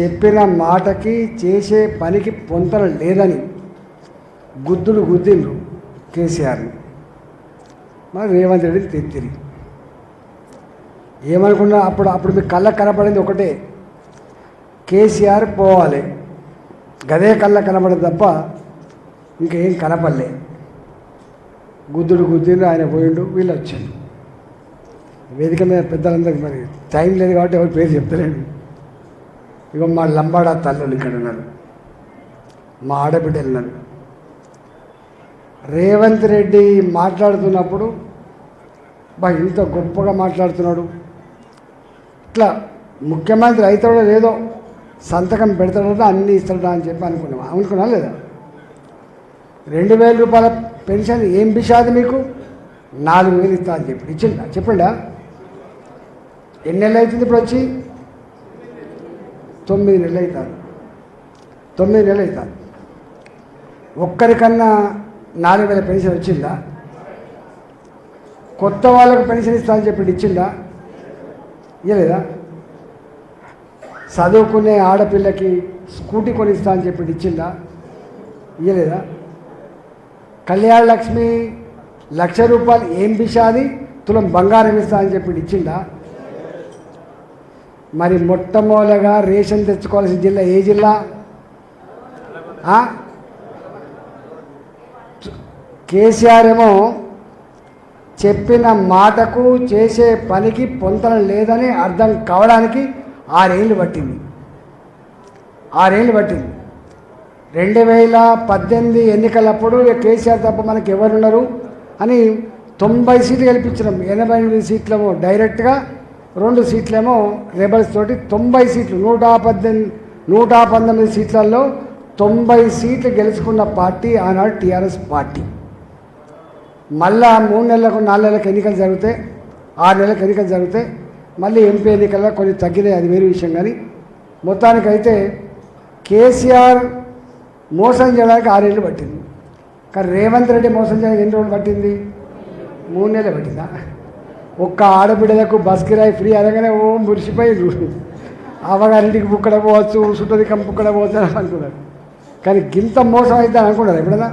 చెప్పిన మాటకి చేసే పనికి పొంతన లేదని గుద్దులు గుద్దిండ్రు కేసీఆర్ని మరి రేవంత్ రెడ్డి తెత్తిరి ఏమనుకున్నా అప్పుడు అప్పుడు మీకు కళ్ళకు కనపడింది ఒకటే. కేసీఆర్ పోవాలి. గదే కళ్ళ కనపడింది తప్ప ఇంకేం కనపడలే. గుద్దుడు గుద్దిండు ఆయన పోయిండు వీళ్ళు వచ్చారు వేదిక మీద పెద్దలందరికీ మరి టైం లేదు కాబట్టి ఎవరి పేరు చెప్తలేండి ఇక మా లంబాడా తల్లులు ఇక్కడ ఉన్నారు. మా ఆడబిడ్డలు ఉన్నారు. రేవంత్ రెడ్డి మాట్లాడుతున్నప్పుడు బా ఇంత గొప్పగా మాట్లాడుతున్నాడు. ఇట్లా ముఖ్యమంత్రి అవుతాడో లేదో సంతకం పెడతాడో అన్నీ ఇస్తాడా అని చెప్పి అనుకున్నాం. అనుకున్నా లేదా? రెండు వేల రూపాయల పెన్షన్ ఏం బిషాది మీకు? నాలుగు వేలు ఇస్తా అని చెప్పి. ఇచ్చిండా చెప్పండా? ఎన్ని నెలలు అవుతుంది ఇప్పుడు వచ్చి? తొమ్మిది నెలలు అవుతారు తొమ్మిది నెలలు అవుతారు ఒక్కరికన్నా నాలుగు వేల పెన్షన్ వచ్చిందా? కొత్త వాళ్ళకు పెన్షన్ ఇస్తా అని చెప్పి ఇచ్చిందా? ఇవ్వలేదా చదువుకునే ఆడపిల్లకి స్కూటీ కొనిస్తా అని చెప్పి ఇచ్చిందా? ఇవ్వలేదా కళ్యాణ లక్ష్మి లక్ష రూపాయలు ఏం బిషాది తులం బంగారం ఇస్తా అని చెప్పి ఇచ్చిందా? మరి మొట్టమొదటిగా రేషన్ తెచ్చుకోవాల్సిన జిల్లా ఏ జిల్లా? కేసీఆర్ ఏమో చెప్పిన మాటకు చేసే పనికి పొంతన లేదని అర్థం కావడానికి ఆరేళ్ళు పట్టింది. ఆరేళ్ళు పట్టింది. రెండు వేల పద్దెనిమిది ఎన్నికలప్పుడు కేసీఆర్ తప్ప మనకి ఎవరున్నారు అని తొంభై సీట్లు గెలిపించినాం ఎనభై ఎనిమిది సీట్లము డైరెక్ట్గా రెండు సీట్లేమో రెబల్స్ తోటి తొంభై సీట్లు నూట పద్దెనిమిది నూట పంతొమ్మిది సీట్లలో తొంభై సీట్లు గెలుచుకున్న పార్టీ ఆనాడు టీఆర్ఎస్ పార్టీ. మళ్ళా మూడు నెలలకు నాలుగు నెలలకు ఎన్నికలు జరిగితే ఆరు నెలలకు ఎన్నికలు జరిగితే మళ్ళీ ఎంపీ ఎన్నికల్లో కొన్ని తగ్గినాయి అది వేరే విషయం కానీ. మొత్తానికైతే కేసీఆర్ మోసం చేయడానికి ఆరేళ్ళు పట్టింది. కానీ రేవంత్ రెడ్డి మోసం చేయడానికి ఎన్ని రోజులు పట్టింది? మూడు నెలలు పట్టిందా? ఒక్క ఆడబిడ్డలకు బస్ కిరాయి ఫ్రీ అనగానే ఓ మురిసిపోయి అవ్వగారింటికి బుక్కడ పోవచ్చు సుట్టది కంపుక్కడ పోవచ్చు అని అనుకున్నారు. కానీ గింత మోసం అయితే అనుకున్నారు ఎప్పుడైనా